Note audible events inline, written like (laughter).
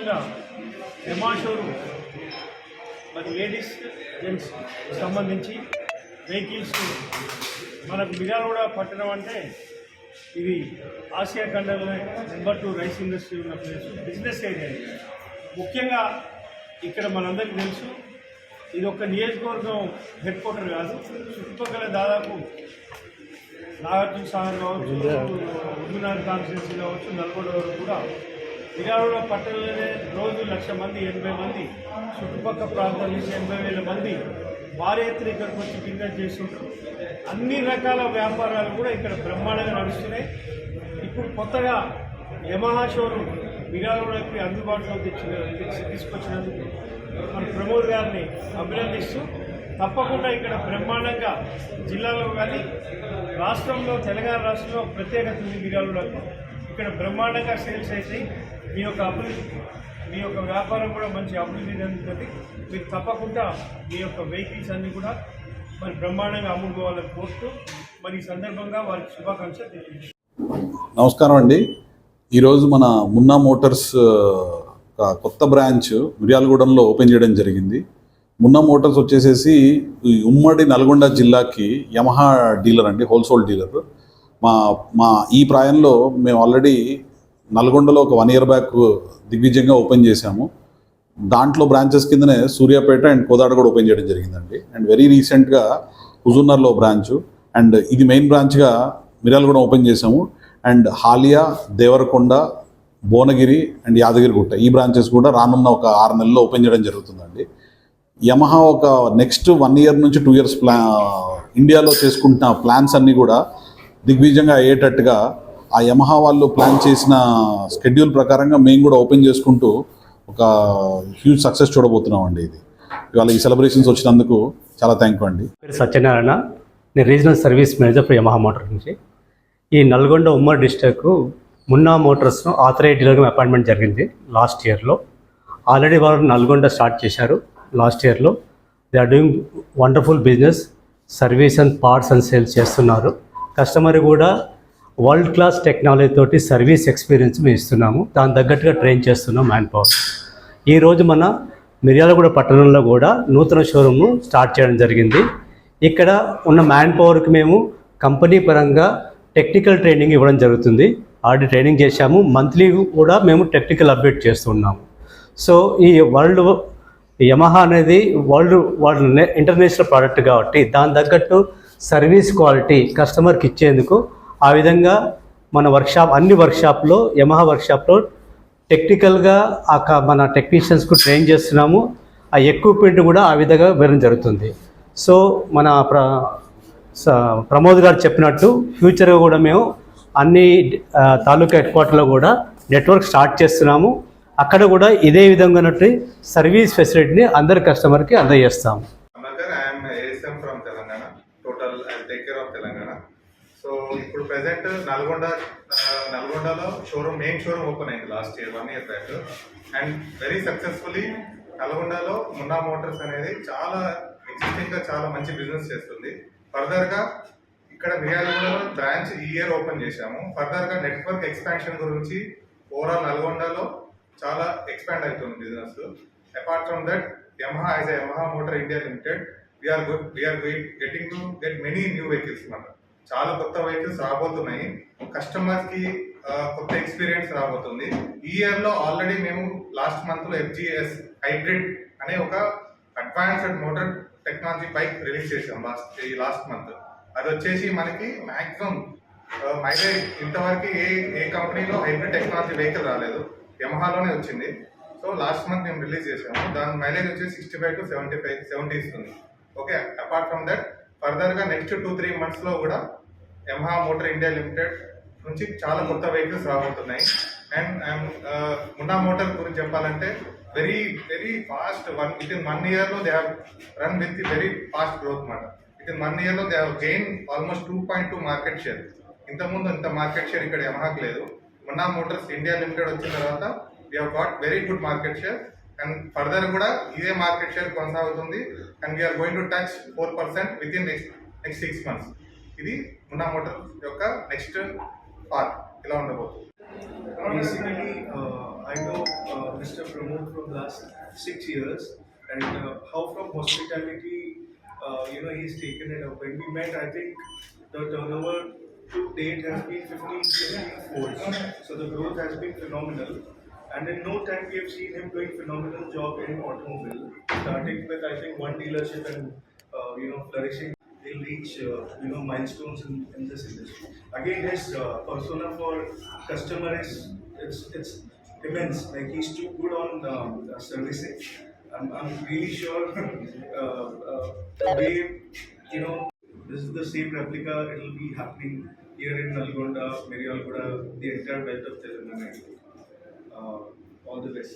బ్రహ్మాండంగా ఎమా షోరూమ్ మరి లేడీస్ జెంట్స్ సంబంధించి వెహికల్స్ మనకు మిర్యాలగూడ పట్టణం అంటే ఇది ఆసియా ఖండంలో నెంబర్ టూ రైస్ ఇండస్ట్రీ ఉన్న ప్లేస్ బిజినెస్ ఏరియా. ముఖ్యంగా ఇక్కడ మనందరికీ తెలుసు ఇది ఒక నియోజకవర్గం హెడ్ క్వార్టర్ కాదు చుట్టుపక్కల దాదాపు నాగార్జున సాగర్ కావచ్చు ఉమ్మినార్ కాన్స్టిట్యున్సీ కావచ్చు నల్గొండ వరకు కూడా మిర్యాలగూడ పట్టణంలోనే రోజు లక్ష మంది ఎనభై మంది చుట్టుపక్కల ప్రాంతాల నుంచి ఎనభై వేల మంది భారీ ఎత్తున ఇక్కడికి వచ్చి బిజినెస్ చేస్తుంటారు అన్ని రకాల వ్యాపారాలు కూడా ఇక్కడ బ్రహ్మాండంగా నడుస్తున్నాయి. ఇప్పుడు కొత్తగా యమహా షోరూమ్ మిర్యాలగూడకి అందుబాటులో తెచ్చిన తీసుకొచ్చినందుకు మన ప్రమోద్ గారిని అభినందిస్తూ తప్పకుండా ఇక్కడ బ్రహ్మాండంగా జిల్లాలో కానీ రాష్ట్రంలో తెలంగాణ రాష్ట్రంలో ప్రత్యేకత ఉంది మిర్యాలగూడకు ఇక్కడ బ్రహ్మాండంగా సేల్స్ అయితే మీ యొక్క అభివృద్ధి మీ యొక్క వ్యాపారం కూడా మంచి అభివృద్ధి చెందుతుంది. మీరు తప్పకుండా మీ యొక్క వెహికల్స్ అన్నీ కూడా మరి బ్రహ్మాండంగా అమ్ముకోవాలని కోరుతూ మరి ఈ సందర్భంగా వారికి శుభాకాంక్షలు తెలియజేస్తాను నమస్కారం అండి. ఈరోజు మన మున్నా మోటార్స్ కొత్త బ్రాంచ్ మిర్యాలగూడెంలో ఓపెన్ చేయడం జరిగింది. మున్నా మోటార్స్ వచ్చేసేసి ఉమ్మడి నల్గొండ జిల్లాకి యమహా డీలర్ అండి హోల్సేల్ డీలర్. మా మా ఈ ప్రాయంలో మేము ఆల్రెడీ నల్గొండలో ఒక వన్ ఇయర్ బ్యాక్ దిగ్విజయంగా ఓపెన్ చేశాము. దాంట్లో బ్రాంచెస్ కిందనే సూర్యాపేట అండ్ కోదాడ కూడా ఓపెన్ చేయడం జరిగిందండి. అండ్ వెరీ రీసెంట్గా హుజూర్నర్లో బ్రాంచ్. అండ్ ఇది మెయిన్ బ్రాంచ్గా మిర్యాలగూడ ఓపెన్ చేసాము అండ్ హాలియా దేవరకొండ భువనగిరి అండ్ యాదగిరిగుట్ట ఈ బ్రాంచెస్ కూడా రానున్న ఒక ఆరు నెలల్లో ఓపెన్ చేయడం జరుగుతుందండి. యమహా ఒక నెక్స్ట్ వన్ ఇయర్ నుంచి టూ ఇయర్స్ ప్లా ఇండియాలో చేసుకుంటున్న ప్లాన్స్ అన్నీ కూడా దిగ్విజయంగా అయ్యేటట్టుగా ఆ యమహా వాళ్ళు ప్లాన్ చేసిన స్కెడ్యూల్ ప్రకారంగా మేము కూడా ఓపెన్ చేసుకుంటూ ఒక హ్యూజ్ సక్సెస్ చూడబోతున్నాం అండి ఇది. ఇవాళ ఈ సెలబ్రేషన్స్ వచ్చినందుకు చాలా థ్యాంక్ యూ అండి. పేరు సత్యనారాయణ. నేను regional service manager for Yamaha motor నుంచి. ఈ నల్గొండ ఉమ్మడి డిస్టిక్ మున్నా మోటార్స్ను ఆథరైజ్ డీలర్గా అపాయింట్మెంట్ జరిగింది లాస్ట్ ఇయర్లో ఆల్రెడీ వారు నల్గొండ స్టార్ట్ చేశారు లాస్ట్ ఇయర్లో they are doing wonderful business service and parts and sales చేస్తున్నారు. కస్టమర్ కూడా వరల్డ్ క్లాస్ టెక్నాలజీ తోటి సర్వీస్ ఎక్స్పీరియన్స్ మేము ఇస్తున్నాము. దాని తగ్గట్టుగా ట్రైన్ చేస్తున్నాం మ్యాన్ పవర్. ఈరోజు మన మిర్యాలగూడ పట్టణంలో కూడా నూతన షోరూమ్ను స్టార్ట్ చేయడం జరిగింది. ఇక్కడ ఉన్న మ్యాన్ పవర్కి మేము కంపెనీ పరంగా టెక్నికల్ ట్రైనింగ్ ఇవ్వడం జరుగుతుంది. ఆల్రెడీ ట్రైనింగ్ చేశాము. మంత్లీ కూడా మేము టెక్నికల్ అప్డేట్ చేస్తున్నాము. సో ఈ వరల్డ్ యమహా అనేది వరల్డ్ వరల్డ్ ఇంటర్నేషనల్ ప్రోడక్ట్ కాబట్టి దాని తగ్గట్టు సర్వీస్ క్వాలిటీ కస్టమర్కి ఇచ్చేందుకు ఆ విధంగా మన వర్క్షాప్ అన్ని వర్క్షాప్లో యమహా వర్క్షాప్లో టెక్నికల్గా ఆ క- మన టెక్నీషియన్స్కు ట్రైన్ చేస్తున్నాము. ఆ ఎక్విప్మెంట్ కూడా ఆ విధంగా ఇవ్వడం జరుగుతుంది. సో మన ప్ర ప్రమోద్ గారు చెప్పినట్టు ఫ్యూచర్గా కూడా మేము అన్ని తాలూకా హెడ్ క్వార్టర్లో కూడా నెట్వర్క్ స్టార్ట్ చేస్తున్నాము. అక్కడ కూడా ఇదే విధంగా సర్వీస్ ఫెసిలిటీని అందరి కస్టమర్కి అందజేస్తాము. సో ఇప్పుడు ప్రెసెంట్ నల్గొండ నల్గొండలో షోరూమ్ మెయిన్ షోరూమ్ ఓపెన్ అయింది last year one year back. And very successfully నల్గొండలో మున్నా మోటార్స్ అనేది చాలా ఎగ్జిస్టింగ్గా చాలా మంచి బిజినెస్ చేస్తుంది. ఫర్దర్గా ఇక్కడ మిర్యాలగూడలో బ్రాంచ్ ఈ ఇయర్ ఓపెన్ చేశాము. ఫర్దర్గా నెట్వర్క్ ఎక్స్పాన్షన్ గురించి ఓవరాల్ నల్గొండలో చాలా ఎక్స్పాండ్ అవుతుంది business. Apart from that Yamaha as Yamaha motor India limited we are good we are getting to get many new vehicles అన్నమాట. చాలా కొత్త వెహికల్స్ రాబోతున్నాయి. కస్టమర్స్కి కొత్త ఎక్స్పీరియన్స్ రాబోతుంది. ఈ ఇయర్లో ఆల్రెడీ మేము లాస్ట్ మంత్లో ఎఫ్జిఎస్ హైబ్రిడ్ అనే ఒక advanced motor technology bike release చేసాం లాస్ట్ ఈ లాస్ట్ మంత్ అది వచ్చేసి మనకి మాక్సిమం మైలేజ్ ఇంతవరకు ఏ ఏ కంపెనీలో హైబ్రిడ్ టెక్నాలజీ వెహికల్ రాలేదు. యమహాలోనే వచ్చింది. సో లాస్ట్ మంత్ మేము రిలీజ్ చేసాము దాని మైలేజ్ వచ్చేసి sixty five to seventy five seventy ఇస్తుంది ఓకే అపార్ట్ ఫ్రమ్ దట్ ఫర్దర్గా నెక్స్ట్ టూ త్రీ మంత్స్లో కూడా యమహా మోటార్ ఇండియా లిమిటెడ్ నుంచి చాలా కొత్త వెహికల్స్ రాబోతున్నాయి. అండ్ ఐఎమ్ మున్నా మోటార్ గురించి చెప్పాలంటే very very fast one within one ఇయర్లో they have run with very fast growth మాట. విత్ ఇన్ వన్ ఇయర్లో they have gain almost two point two market share ఇంతకుముందు ఇంత మార్కెట్ షేర్ ఇక్కడ యమహాకి లేదు. మున్నా మోటార్స్ ఇండియా లిమిటెడ్ వచ్చిన తర్వాత we have got very good market share and further కూడా ఇదే మార్కెట్ షేర్ కొనసాగుతుంది. And we are going to touch four percent within next next six months ఇది మున్నా మోటార్ యొక్క నెక్స్ట్ పార్ట్ ఇలా ఉండబోతుంది Basically, uh, I know uh, Mr. Pramod from last six years, and uh, how from hospitality, uh, you know, he's taken it up. When we met, I think the turnover to date has been 15, 15 folds. So the growth has been phenomenal. And in no time, we have seen him doing phenomenal job in automobile, starting with I think one dealership and uh, you know flourishing. He'll reach uh, you know milestones in, in this industry. Again, his uh, persona for customer is it's it's immense. Like he's too good on um, servicing. I'm, I'm really sure (laughs) uh, uh, way you know this is the same replica. It'll be happening here in Nalgonda, Merialguda, the entire belt of Telangana. Uh, all the best.